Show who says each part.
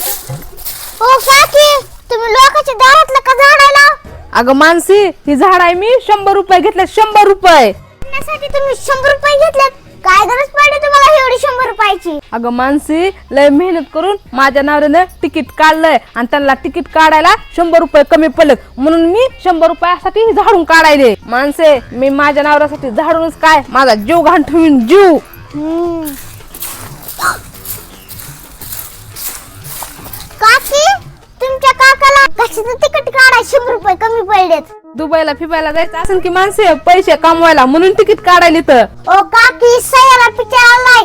Speaker 1: ओ साकी तुम्ही लोकांच्या दारातलं का झाड आला अगं मानसी ही झाड आहे मी शंभर रुपये घेतले शंभर रुपये.
Speaker 2: तुम्ही शंभर रुपये काय गरज पडली तुम्हाला एवढी शंभर रुपयाची?
Speaker 1: अगं मानसी लय मेहनत करून माझ्या नवऱ्यानं तिकीट काढलंय आणि त्यांना तिकीट काढायला शंभर रुपये कमी पडले म्हणून मी शंभर रुपयासाठी हे झाडून काढायले. माणसे मी माझ्या नवऱ्यासाठी झाडूनच काय? माझा जीव घाण ठेवून जीव.
Speaker 2: हम्म, शंभर रुपये कमी पडलेत.
Speaker 1: दुबईला फिबायला जायचं असेल की माणसे पैसे कमवायला म्हणून तिकीट काढायला तर
Speaker 2: ओ काकी सयाला पिक्चर आलाय